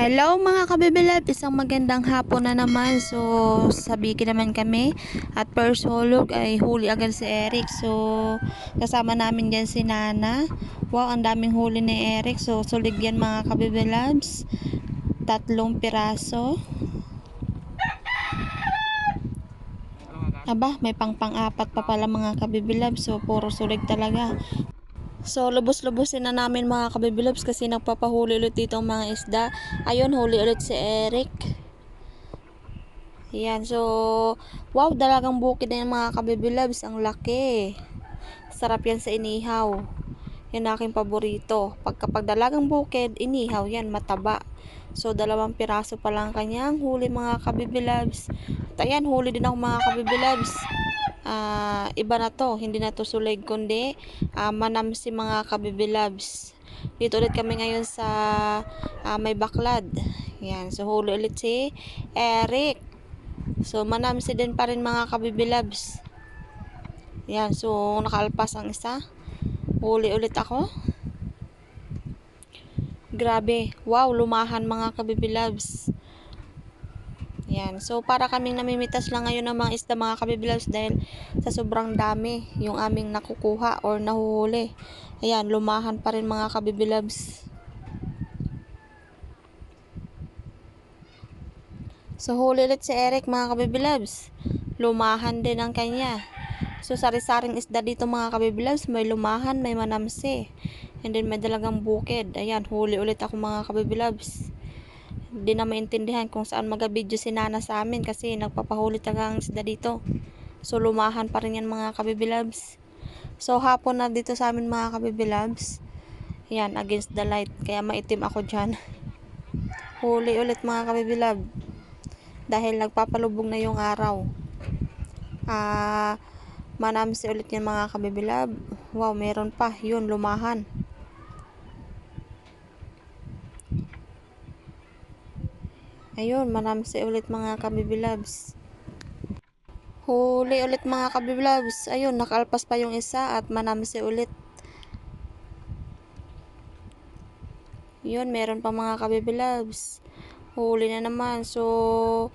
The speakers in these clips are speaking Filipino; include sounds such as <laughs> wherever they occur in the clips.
Hello mga kabibilab, isang magandang hapon na naman. So, sabiki naman kami. At first hulog ay huli agad si Eric. So, kasama namin dyan si Nana. Wow, ang daming huli ni Eric. So, sulig yan mga kabibilabs. Tatlong piraso. Aba, may pang pang-apat pa pala mga kabibilab. So, puro sulig talaga. So, lubos-lubosin na namin mga kabibilabs kasi nagpapahuli ulit dito ang mga isda. Ayun, huli ulit si Eric. Yan, so, wow, dalagang bukid na yan mga kabibilabs. Ang laki. Sarap yan sa inihaw. Yan aking paborito. Pag kapag dalagang bukid, inihaw yan, mataba. So, dalawang piraso pa lang kanyang huli mga kabibilabs. At ayan, huli din ako mga kabibilabs ah, iba na to, hindi na to sulig kundi uh, manam si mga kabibilabs. Dito ulit kami ngayon sa uh, may baklad. Yan, so huli ulit si Eric. So manamsi din pa rin mga kabibilabs. Yan, so nakalpas ang isa. Huli ulit ako. Grabe. Wow, lumahan mga kabibilabs. Yan. So, para kaming namimitas lang ngayon ng mga isda mga kabibilabs dahil sa sobrang dami yung aming nakukuha or nahuhuli. Ayan, lumahan pa rin mga kabibilabs. So, huli ulit si Eric mga kabibilabs. Lumahan din ang kanya. So, sari-saring isda dito mga kabibilabs. May lumahan, may manamsi. And then, may dalagang bukid. Ayan, huli ulit ako mga kabibilabs di na maintindihan kung saan magabidyo si Nana sa amin kasi nagpapahuli talaga ang dito. So lumahan pa rin yan mga kabibilabs. So hapon na dito sa amin mga kabibilabs. Yan, against the light. Kaya maitim ako dyan. <laughs> Huli ulit mga kabibilab. Dahil nagpapalubog na yung araw. Ah, uh, manamsi ulit yan mga kabibilab. Wow, meron pa. Yun, lumahan. Ayun, manamsi ulit mga kabibilabs. Huli ulit mga kabibilabs. Ayun, nakalpas pa yung isa at manamsi ulit. Yun, meron pa mga kabibilabs. Huli na naman. So,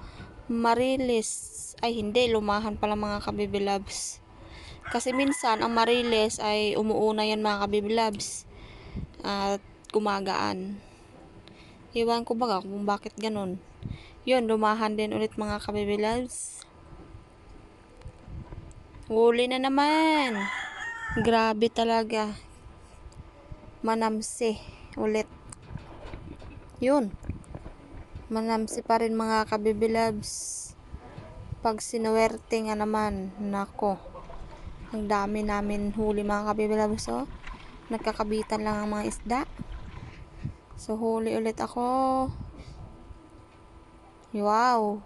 marilis. Ay, hindi. Lumahan pala mga kabibilabs. Kasi minsan, ang marilis ay umuuna yan mga kabibilabs. At gumagaan. Iwan ko baga kung bakit ganun. Yun, lumahan din ulit mga kabibilabs. Huli na naman. Grabe talaga. Manamsi ulit. Yun. Manamsi pa rin mga kabibilabs. Pag sinuwerte nga naman, nako. Ang dami namin huli mga kabibilabs. Oh. Nagkakabitan lang ang mga isda. So, huli ulit ako. Wow.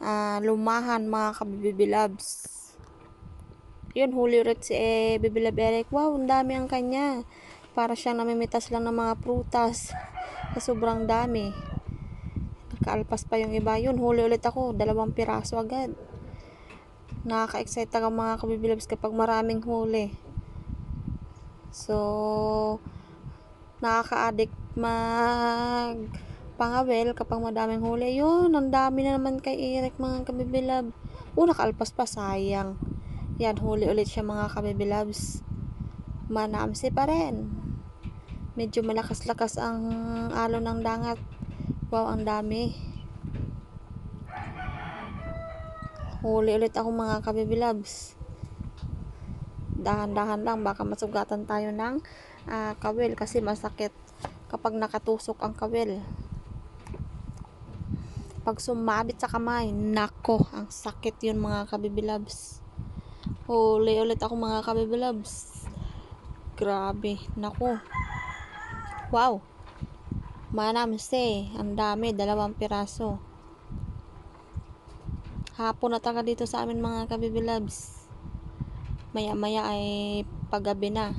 Uh, lumahan mga kabibilabs. Yun, huli ulit si eh, Bibilab Eric. Wow, ang dami ang kanya. Para siyang namimitas lang ng mga prutas. Sa sobrang dami. Nakaalpas pa yung iba. Yun, huli ulit ako. Dalawang piraso agad. Nakaka-excite ang mga kabibilabs kapag maraming huli. So, nakaka-addict mag pangawel kapag madaming huli. Yun, ang dami na naman kay Eric mga kabibilab. Oh, nakalpas pa, sayang. Yan, huli ulit siya mga kabibilabs. Manamsi pa rin. Medyo malakas-lakas ang alon ng dangat. Wow, ang dami. Huli ulit ako mga kabibilabs. Dahan-dahan lang, baka masugatan tayo ng uh, kawil kasi masakit kapag nakatusok ang kawil pag sumabit sa kamay. Nako ang sakit yun mga kabibilabs. Huli ulit ako mga kabibilabs. Grabe nako. Wow. Manamse ang dami dalawang piraso. Hapon na taga dito sa amin mga kabibilabs. Maya maya ay paggabi na.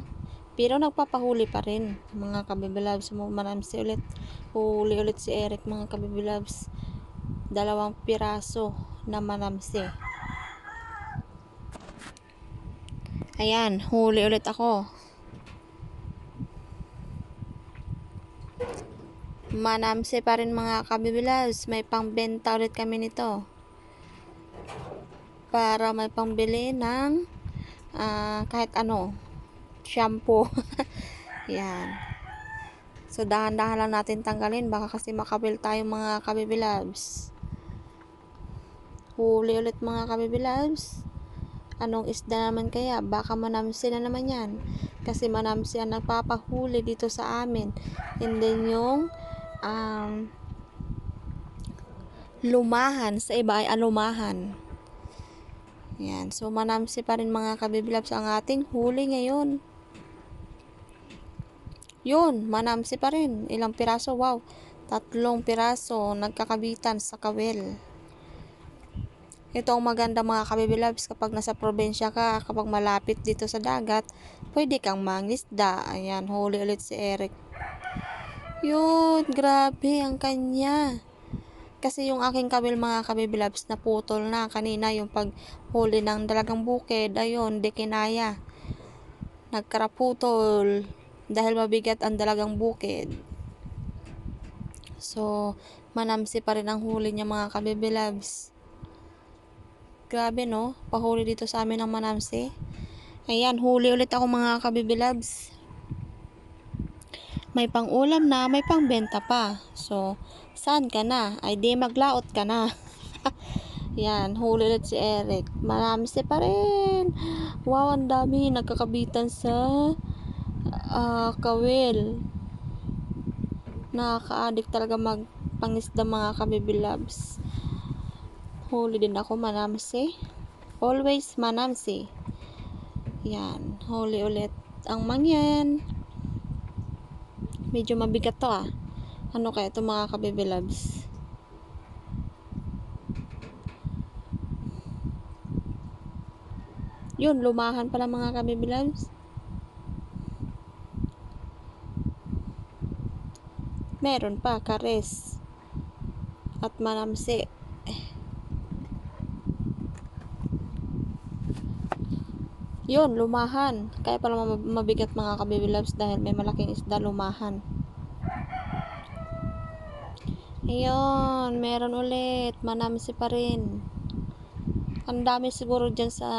Pero nagpapahuli pa rin mga kabibilabs. Manamse ulit. Huli ulit si Eric mga kabibilabs dalawang piraso na manamsi. Ayan, huli ulit ako. Manamsi pa rin mga kabibilaws. May pangbenta ulit kami nito. Para may pangbili ng ah, kahit ano. Shampoo. <laughs> Yan. So, dahan-dahan lang natin tanggalin. Baka kasi makabil tayo mga kabibilabs. Huli ulit mga kabibilabs. Anong isda naman kaya? Baka manamsi na naman yan. Kasi manamsi ang nagpapahuli dito sa amin. And then yung um, lumahan. Sa iba ay alumahan. Yan. So, manamsi pa rin mga kabibilabs ang ating huli ngayon. Yun, manamsi pa rin. Ilang piraso? Wow. Tatlong piraso nagkakabitan sa kawel. Ito ang maganda mga kabibilabs kapag nasa probinsya ka, kapag malapit dito sa dagat, pwede kang mangisda. Ayan, huli ulit si Eric. Yun, grabe ang kanya. Kasi yung aking kabil mga kabibilabs naputol na kanina yung paghuli ng dalagang bukid, ayun, di kinaya. Nagkaraputol dahil mabigat ang dalagang bukid. So, manamsi pa rin ang huli niya mga kabibilabs. Grabe no, pahuli dito sa amin ng manamsi. Ayan, huli ulit ako mga kabibilabs. May pang-ulam na, may pang-benta pa. So, saan ka na? Ay di maglaot ka na. <laughs> Yan, huli ulit si Eric. Manamsi pa rin. Wow, ang dami nagkakabitan sa uh, kawil. Nakaka-addict talaga magpangisda mga kabibilabs. Huli din ako manamsi. Always manamsi. Yan, huli ulit ang mangyan. Medyo mabigat to ah. Ano kaya ito mga kabibilabs? Yun, lumahan pala mga kabibilabs. Meron pa, kares. At manamsi. Yun, lumahan. Kaya pala mabigat mga kabibilabs dahil may malaking isda lumahan. Ayun, meron ulit. Manamsi pa rin. Ang dami siguro dyan sa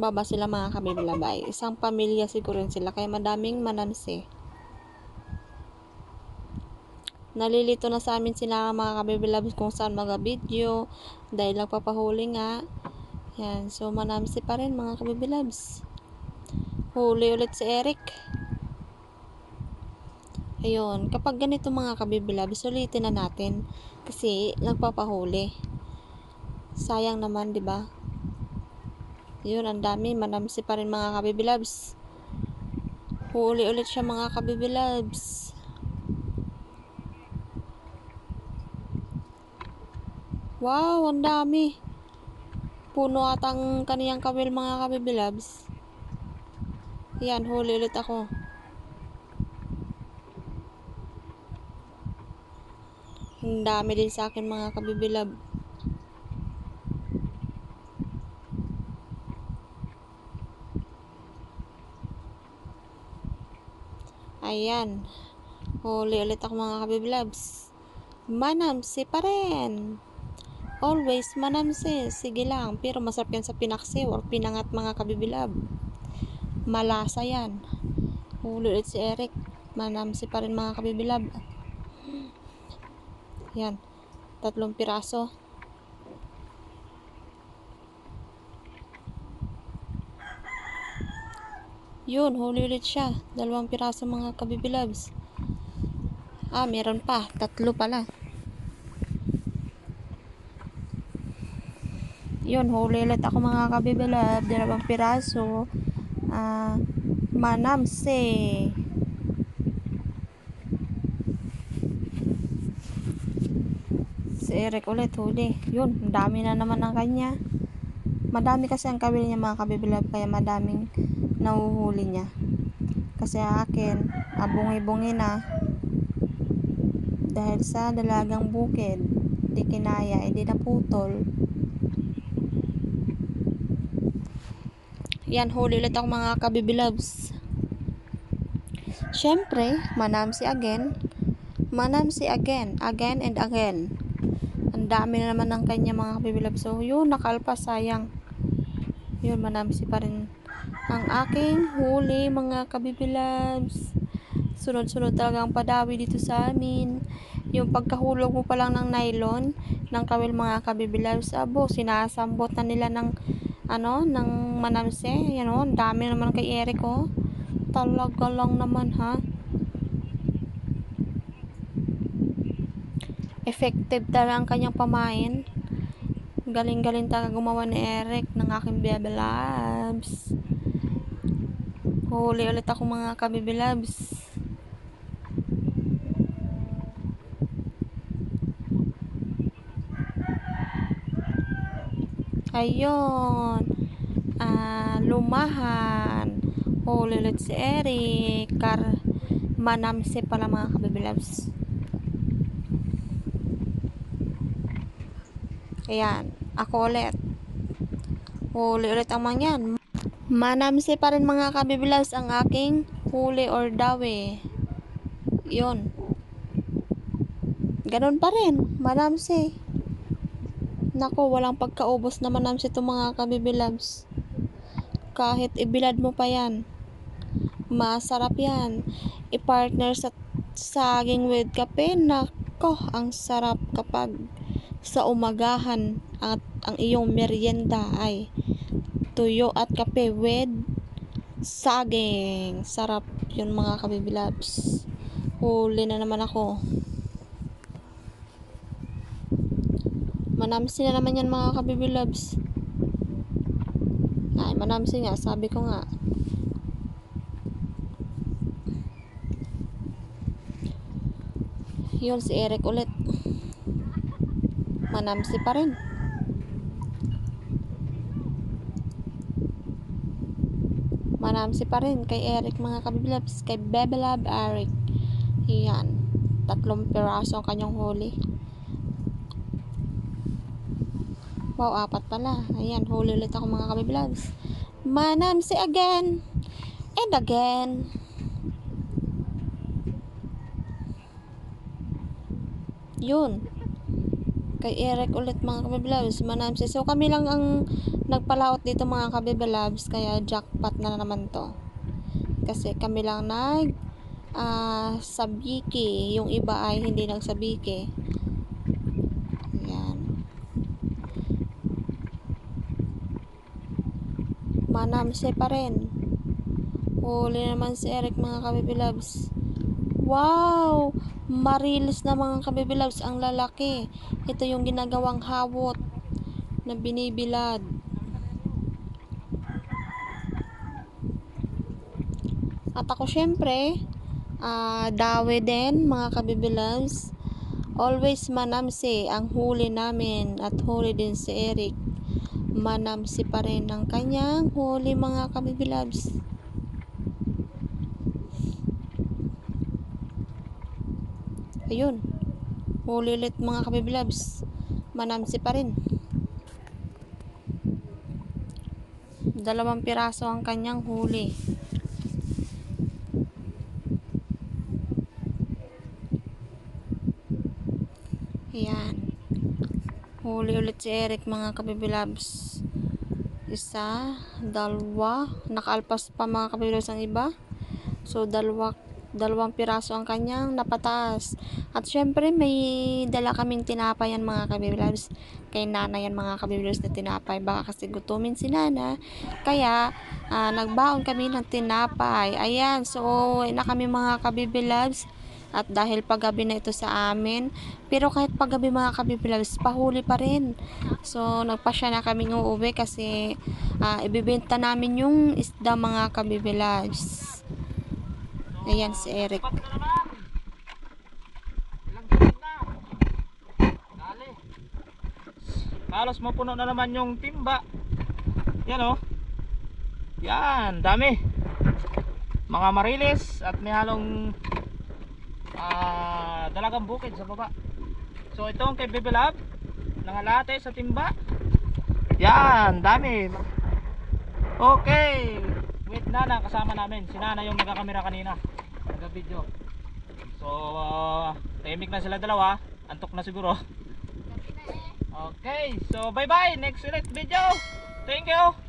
baba sila mga kabibilabay. Isang pamilya siguro sila. Kaya madaming manamsi. Nalilito na sa amin sila mga kabibilabs kung saan mga video. Dahil nagpapahuli nga. Yan. So, manamsi pa rin mga kabibilabs. Huli ulit si Eric. Ayun. Kapag ganito mga kabibilabs, ulitin na natin. Kasi, nagpapahuli. Sayang naman, di ba? Yun, ang dami. Manamsi pa rin mga kabibilabs. Huli ulit siya mga kabibilabs. Wow, ang dami. Puno atang kaniyang kamil mga kabibilabs. Yan, huli ulit ako. Ang dami din sa akin mga kabibilab. Ayan. Huli ulit ako mga kabibilabs. Manamsi pa rin. Always manamsi. Sige lang. Pero masarap yan sa pinaksi or pinangat mga kabibilab. Malasa yan. Ulit si Eric. Manamsi pa rin mga kabibilab. Yan. Tatlong piraso. Yun, huli ulit siya. Dalawang piraso mga kabibilabs. Ah, meron pa. Tatlo pala. Yun huli ulit ako mga kabibilab dalawang piraso. Uh, manamse si Eric ulit huli. Yun dami na naman ang kanya. Madami kasi ang kabili niya mga kabibilab kaya madaming nahuhuli niya. Kasi akin abungi-bungi na. Dahil sa dalagang bukid di kinaya hindi naputol Yan, huli ulit ako mga kabibilabs. Siyempre, manamsi again. Manamsi again, again and again. Ang dami na naman ng kanya mga kabibilab. So, yun, nakalpas, sayang. Yun, manamsi pa rin ang aking huli mga kabibilabs. Sunod-sunod talaga ang padawi dito sa amin. Yung pagkahulog mo pa lang ng nylon, ng kawil mga kabibilabs, abo, sinasambot na nila ng, ano, ng manamse. Yan o, ang dami naman kay Eric oh. Talaga lang naman ha. Effective talaga ang kanyang pamain. Galing-galing talaga gumawa ni Eric ng aking Bebe Labs. Huli ulit ako mga kabibi labs. Ayun. Ah, lumahan. Huli ulit si Eric. Kar manamse pala mga kabibi labs. Ayan. Ako ulit. Huli ulit ang mga yan. Manamse pa rin mga kabibilas ang aking huli or dawe. Yun. Ganun pa rin. Manamse. Nako, walang pagkaubos na manamse itong mga kabibilabs. Kahit ibilad mo pa yan. Masarap yan. I-partner sa saging with kape. Nako, ang sarap kapag sa umagahan at ang iyong merienda ay tuyo at kape with saging. Sarap yun mga kabibilabs. Huli na naman ako. Manamsi na naman yan mga kabibilabs. Ay, manamsi nga. Sabi ko nga. Yun si Eric ulit. Manamsi pa rin. Manamsi pa rin kay Eric mga kabibilabs. Kay Bebelab Eric. Yan. Tatlong piraso ang kanyang huli. Wow, apat pala. Ayan, huli ulit ako mga kabibilabs. Manamsi again. And again. Yun. Kay Eric ulit mga kabibilabs. Manamsi. So, kami lang ang nagpalaot dito mga kabibilabs. Kaya jackpot na naman to. Kasi kami lang nag ah sabiki. Yung iba ay hindi nagsabiki. Ayan. Manamse pa rin. Huli naman si Eric mga kabibilabs. Wow! Marilis na mga kabibilabs ang lalaki. Ito yung ginagawang hawot na binibilad. At ako syempre, ah dawe din mga kabibilabs. Always manamsi ang huli namin at huli din si Eric. Manamsi pa rin ang kanyang huli mga kabibilabs. Ayun. Huli ulit mga kabibilabs. Manamsi pa rin. Dalawang piraso ang kanyang huli. Ayan. Huli ulit si Eric mga kabibilabs. Isa, dalawa, nakaalpas pa mga kabibilabs ang iba. So, dalawa, dalawang piraso ang kanyang napataas. At syempre, may dala kaming tinapay yan mga kabibilabs. Kay nana yan mga kabibilabs na tinapay. Baka kasi gutumin si nana. Kaya, ah, nagbaon kami ng tinapay. Ayan, so, na kami mga kabibilabs. At dahil paggabi na ito sa amin, pero kahit paggabi mga kabibilabs, pahuli pa rin. So, nagpasya na kaming uuwi kasi ah, ibibenta namin yung isda mga kabibilabs. Ayan si Eric. Halos mapuno na naman yung timba. Yan oh. Yan, dami. Mga marilis at may halong ah, dalagang bukid sa baba. So ito ang kay Bebe Lab. Nangalate sa timba. Yan, dami. Okay. With Nana kasama namin. Si Nana yung nagkakamera kanina. Nagka-video. So, ah, tahimik na sila dalawa. Antok na siguro. Okay, so bye bye. Next ulit video. Thank you.